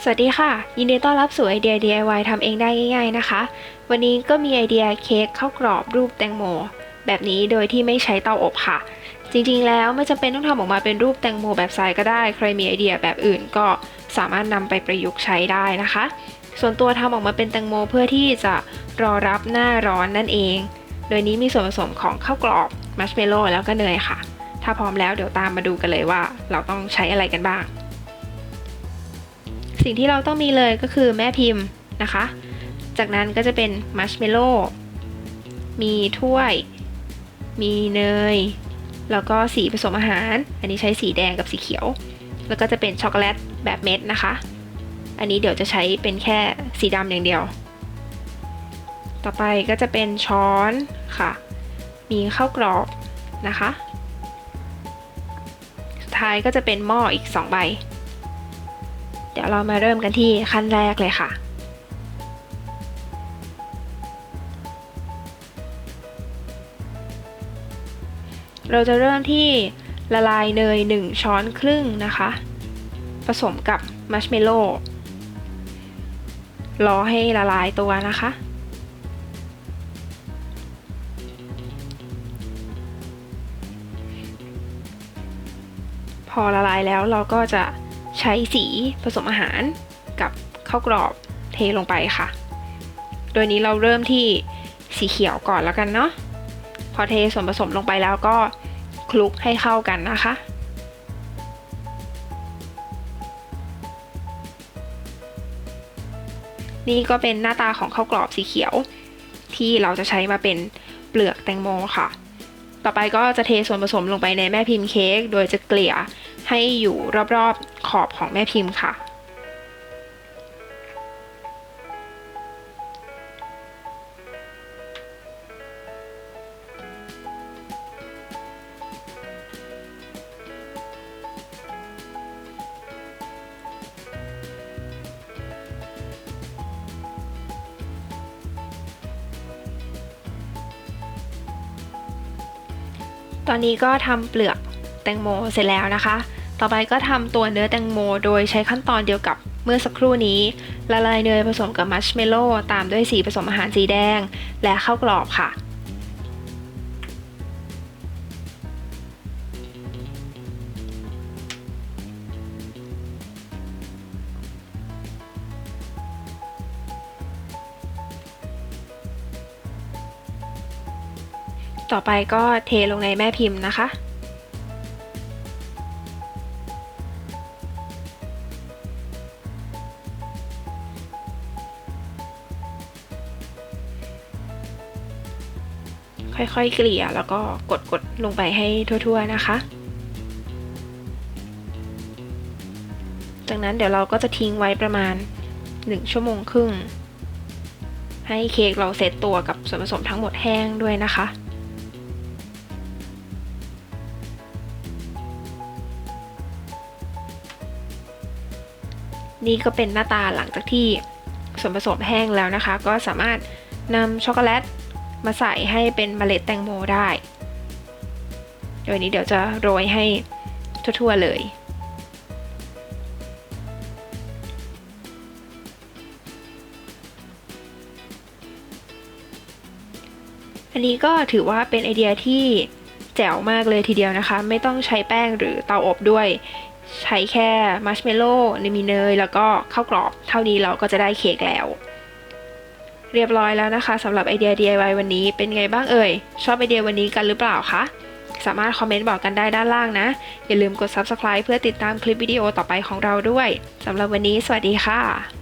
สวัสดีค่ะ ยินดีต้อนรับสู่ไอเดีย DIY ทำเองได้ง่าย ๆนะคะ วันนี้ก็มีไอเดียเค้กข้าวกรอบรูปแตงโม แบบนี้โดยที่ไม่ใช้เตาอบค่ะ จริงๆแล้วไม่จำเป็นต้องทำออกมาเป็นรูปแตงโมแบบทรายก็ได้ ใครมีไอเดียแบบอื่นก็สามารถนำไปประยุกต์ใช้ได้นะคะ ส่วนตัวทำออกมาเป็นแตงโมเพื่อที่จะรอรับหน้าร้อนนั่นเอง โดยนี้มีส่วนผสมของข้าวกรอบมัชเมลโล่แล้วก็เนยค่ะ ถ้าพร้อมแล้วเดี๋ยวตามมาดูกันเลยว่า เราต้องใช้อะไรกันบ้าง สิ่งที่เราต้องมีเลยก็คือแม่พิมพ์นะคะ จากนั้นก็จะเป็นมัชเมลโล่มีถ้วย มีเนย แล้วก็สีผสมอาหาร อันนี้ใช้สีแดงกับสีเขียว แล้วก็จะเป็นช็อกโกแลตแบบเม็ดนะคะ อันนี้เดี๋ยวจะใช้เป็นแค่สีดำอย่างเดียว ต่อไปก็จะเป็นช้อนค่ะ มีข้าวกรอบนะคะ สุดท้ายก็จะเป็นหม้ออีก 2 ใบ เดี๋ยวเรามาเริ่มกันที่ขั้นแรกเลยค่ะ เราจะเริ่มที่ละลายเนย 1 ช้อนครึ่งนะคะ ผสมกับมัชเมลโล่รอให้ละลายตัวนะคะ พอละลายแล้วเราก็จะ ใช้สีผสมอาหารกับข้าวกรอบเทลงไปค่ะ โดยนี้เราเริ่มที่สีเขียวก่อนแล้วกันเนาะ พอเทส่วนผสมลงไปแล้วก็คลุกให้เข้ากันนะคะ นี่ก็เป็นหน้าตาของข้าวกรอบสีเขียว ที่เราจะใช้มาเป็นเปลือกแตงโมค่ะ ต่อไปก็จะเทส่วนผสมลงไปในแม่พิมพ์เค้ก โดยจะเกลี่ย ให้อยู่รอบๆขอบของแม่พิมพ์ค่ะตอนนี้ก็ทำเปลือกแตงโมเสร็จแล้วนะคะ ต่อไปก็ทำตัวเนื้อแตงโม โดยใช้ขั้นตอนเดียวกับเมื่อสักครู่นี้ ละลายเนยผสมกับมัชเมลโล่ตามด้วยสีผสมอาหารสีแดง และข้าวกรอบค่ะต่อไปก็เทลงในแม่พิมพ์นะคะ ค่อยๆเกลี่ยแล้วก็กดๆลงไปให้ทั่วๆนะคะ จากนั้นเดี๋ยวเราก็จะทิ้งไว้ประมาณ 1 ชั่วโมงครึ่ง ให้เค้กเราเซตตัวกับส่วนผสมทั้งหมดแห้งด้วยนะคะนี่ก็เป็นหน้าตาหลังจากที่ส่วนผสมแห้งแล้วนะคะ ก็สามารถนำช็อกโกแลต มาใส่ให้เป็นเมล็ดแตงโมได้โดยนี้เดี๋ยวจะโรยให้ทั่วๆเลยอันนี้ก็ถือว่าเป็นไอเดียที่แจ๋วมากเลยทีเดียวนะคะ ไม่ต้องใช้แป้งหรือเตาอบด้วย ใช้แค่มัชเมลโล่มีเนย แล้วก็ข้าวกรอบ เท่านี้เราก็จะได้เค้กแล้ว เรียบร้อยแล้วนะคะสำหรับไอเดีย DIY วันนี้เป็นไงบ้างเอ่ย ชอบไอเดียวันนี้กันหรือเปล่าคะ สามารถคอมเมนต์บอกกันได้ด้านล่างนะ อย่าลืมกด Subscribe เพื่อติดตามคลิปวิดีโอต่อไปของเราด้วยสำหรับวันนี้ สวัสดีค่ะ